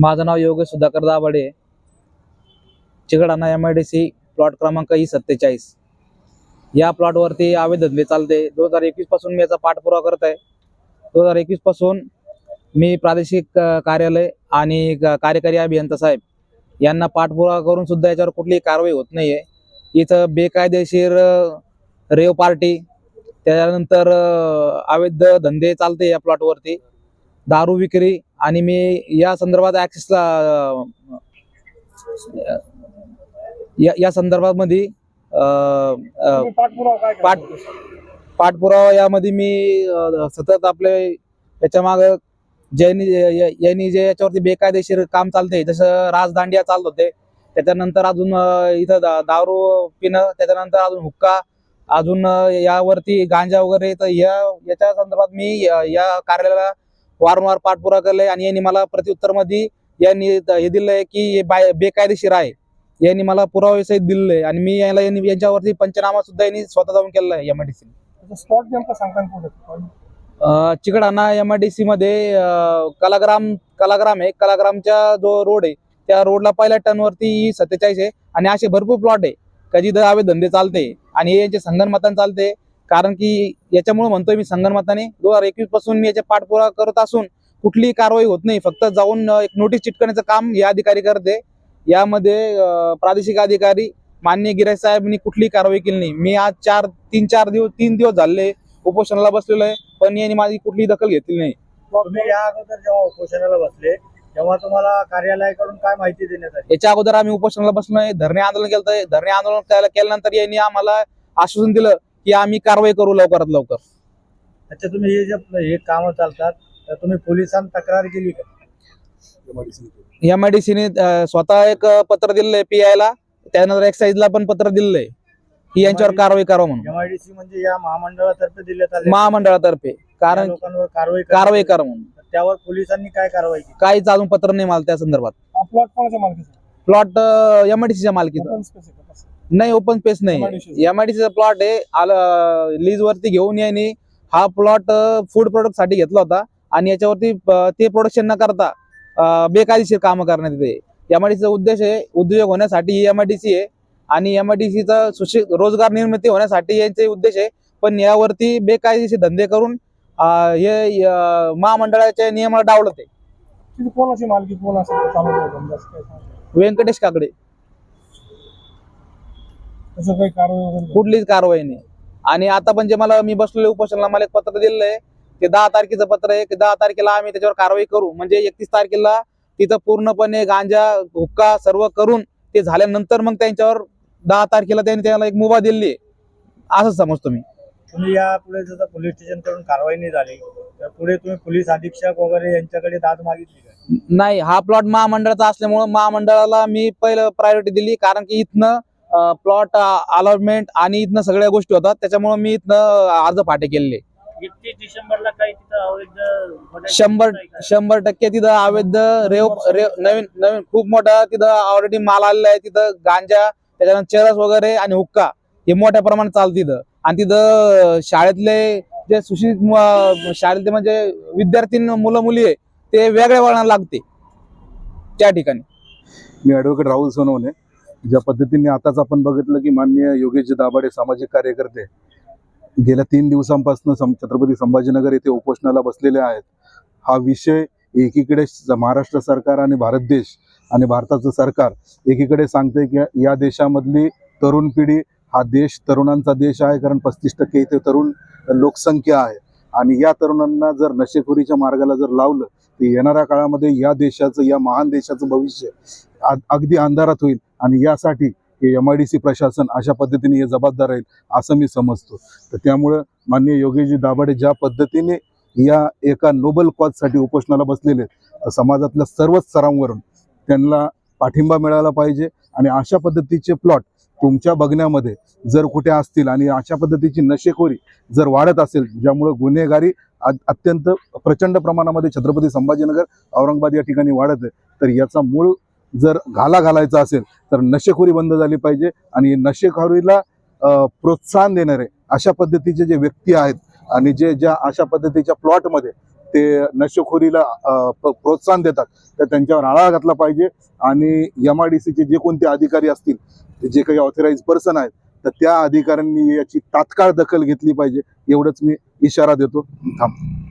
माझं नाव Yogesh Sudhakar Dabhade Chikdana M I D C plot क्रमांक E सत्तेचाळीस. या प्लॉटवरती अवैध धंदे चालते दोन हजार एकवीसपासून मी याचा पाठपुरावा करत आहे. दोन हजार एकवीसपासून मी प्रादेशिक कार्यालय आणि कार्यकारी अभियंता साहेब यांना पाठपुरावा करून सुद्धा याच्यावर कुठलीही कारवाई होत नाहीये. इथं बेकायदेशीर रेव पार्टी त्याच्यानंतर अवैध धंदे चालते या प्लॉटवरती दारू विक्री आणि मी या संदर्भात ॲक्सिसला या या संदर्भामध्ये? पाठ- पाठपुरावा यामध्ये मी सतत आपले याच्या माग ज्यांनी यांनी जे याच्यावरती बेकायदेशीर काम चालते जसं राजदांडिया चालत होते त्याच्यानंतर अजून इथं दारू पिणं त्याच्यानंतर अजून हुक्का अजून यावरती गांजा वगैरे तर या याच्या संदर्भात मी या या कार्यालयाला वारंवार पाठपुरावा केलाय आणि यांनी मला प्रत्युत्तरमध्ये यांनी त- हे दिलंय की हे बाय बेकायदेशीर आहे. यांनी मला पुरावे सहित दिलेलं आणि मी याला यांनी यांच्यावरती पंचनामा सुद्धा यांनी स्वतः जाऊन केलेला आहे एमआयडीसी त्याचा स्पॉट नेमका सांगता ना पुढे चिकडाणा एमआयडीसी मध्ये कलाग्राम कलाग्राम आहे. कलाग्रामच्या जो रोड आहे त्या रोडला पहिल्या टर्नवरती सत्तेचाळीस आहे आणि असे भरपूर प्लॉट आहे. का जिथं हवे धंदे चालते आणि हे यांचे संगणमताने चालते. कारण की याच्यामुळे म्हणतोय मी संगणमताने दोन हजार एकवीसपासून मी याच्या पाठपुरावा करत असून कुठलीही कारवाई होत नाही. फक्त जाऊन एक नोटीस चिटकण्याचं काम हे अधिकारी करते. यामध्ये प्रादेशिक अधिकारी मान्य गिराय साहेबांनी कुठलीही कारवाई केली नाही. मी आज चार तीन चार दिवस तीन दिवस झाले उपोषणाला बसलेलो आहे पण यांनी माझी कुठलीही दखल घेतली नाही. तुम्ही या अगोदर जेव्हा उपोषणाला बसले तेव्हा तुम्हाला कार्यालयाकडून काय माहिती देण्यात आली? याच्या अगोदर आम्ही उपोषणाला बसलोय धरणे आंदोलन केलं धरणे आंदोलन केल्या- केल्यानंतर यांनी आम्हाला आश्वासन दिलं की आम्ही कारवाई करू लवकरात लवकर. अच्छा तुम्ही हे जे हे कामं चालतात तर तुम्ही पोलिसांत तक्रार केली का? एमआयडीसीने स्वतः एक पत्र दिलेलं पी ला. त्यानंतर एक्साईजला पण पत्र आहे की यांच्यावर कारवाई करा म्हणून. एमआयडीसी म्हणजे या महामंडळातर्फे देण्यात आले महामंडळातर्फे. कारण लोकांवर कारवाई करा. कारवाई करा म्हणून. त्यावर पोलिसांनी काय कारवाई केली? काहीच अजून पत्र नाही मला त्या संदर्भात. प्लॉट कोणाच्या मालकीचा? प्लॉट एमआयडीसीच्या मालकीचा. ओपन स्पेस आहे का? कसं? नाही ओपन स्पेस नाही. एमआयडीसीचा प्लॉट आहे. आलं लीज वरती घेऊन यांनी हा प्लॉट फूड प्रोडक्टसाठी घेतला होता. आणि याच्यावरती ते प्रोडक्शन न करता बेकायदेशीर कामं करण्यात येते. एमआयडीसीचा उद्देश आहे उद्योग होण्यासाठी ही एमआयडीसी आहे. आणि एमआयडीसीचा सुशिक्षित रोजगार निर्मिती होण्यासाठी यांचे उद्देश आहे. पण यावरती बेकायदेशीर धंदे करून हे महामंडळाच्या नियमाला डावलत आहे. कोणाची मालकी कोण असेल? व्यंकटेश काकडे. तसं काही कारवाई वगैरे नाही. कुठलीच कारवाई नाही. आणि आता पण जे मला मी बसलेले उपोषणाला मला एक पत्र दिलेलं आहे. ते दहा तारखेचं पत्र आहे. की दहा तारखेला आम्ही त्याच्यावर कारवाई करू. म्हणजे एकतीस तारखेला तिथं पूर्णपणे गांजा हुक्का सर्व करून ते झाल्यानंतर मग त्यांच्यावर दहा तारखेला त्यांनी त्याला एक मुभा दिली आहे. असं समजतो मी. तुम्ही या पुढे जर पोलीस स्टेशनकडून कारवाई नाही झाली तर पुढे तुम्ही पोलीस अधीक्षक वगैरे यांच्याकडे दाद मागितली नाही हा प्लॉट महामंडळाचा असल्यामुळं महामंडळाला मी पहिलं प्रायोरिटी दिली. कारण की इथनं प्लॉट अलॉटमेंट आणि इथनं सगळ्या गोष्टी होतात. त्याच्यामुळे मी इथनं अर्ज फाटे केलेले. एकतीस डिसेंबरला काही तिथं अवैध होण्याची शंभर? शंभर टक्के तिथं अवैध रेव रेव नवीन नवीन खूप मोठा तिथं ऑलरेडी माल आलेला आहे. तिथं गांजा त्याच्यानंतर चरस वगैरे आणि हुक्का हे मोठ्या प्रमाणात चालतं तिथं. आणि तिथं शाळेतले जे सुशिक्षित शाळेतले म्हणजे विद्यार्थी मुलं मुली आहे ते वेगळ्या वळणाला लागते. त्या ठिकाणी. मी ॲडव्होकेट राहुल सोनवणे. ज्या पद्धतीने आताच आपण बघितलं की माननीय योगेश दाभाडे सामाजिक कार्यकर्ते गेल्या तीन दिवसांपासून सं छत्रपती संभाजीनगर येथे उपोषणाला बसलेले आहेत. हा विषय एकीकडे महाराष्ट्र सरकार आणि भारत देश आणि भारताचं सरकार एकीकडे सांगते की या देशामधली तरुण पिढी हा देश तरुणांचा देश आहे कारण पस्तीस टक्के इथे तरुण लोकसंख्या आहे. आणि या तरुणांना जर नशेखोरीच्या मार्गाला जर लावलं तर येणाऱ्या काळामध्ये या देशाचं या महान देशाचं भविष्य अगदी अंधारात होईल. आणि यासाठी हे एम आय डी सी प्रशासन अशा पद्धतीने हे जबाबदार राहील असं मी समजतो. तर त्यामुळं माननीय योगेशजी दाभाडे ज्या पद्धतीने या एका नोबल कॉजसाठी उपोषणाला बसलेले आहेत, तर समाजातल्या सर्वच स्तरांवरून त्यांना पाठिंबा मिळाला पाहिजे आणि अशा पद्धतीचे प्लॉट तुमच्या बघण्यामध्ये जर कुठे असतील आणि अशा पद्धतीची नशेखोरी जर वाढत असेल ज्यामुळं गुन्हेगारी अत्यंत प्रचंड प्रमाणामध्ये छत्रपती संभाजीनगर औरंगाबाद या ठिकाणी वाढत आहे तर याचा मूळ जर घाला घालायचा असेल तर नशेखोरी बंद झाली पाहिजे आणि नशेखोरीला प्रोत्साहन देणारे अशा पद्धतीचे जे व्यक्ती आहेत आणि जे ज्या अशा पद्धतीच्या प्लॉटमध्ये ते नशेखोरीला प्रोत्साहन देतात तर त्यांच्यावर आळा घातला पाहिजे आणि एम आय डी सीचे जे कोणते अधिकारी असतील जे काही ऑथराईज पर्सन आहेत तर त्या अधिकाऱ्यांनी याची तात्काळ दखल घेतली पाहिजे एवढंच मी इशारा देतो. थांब.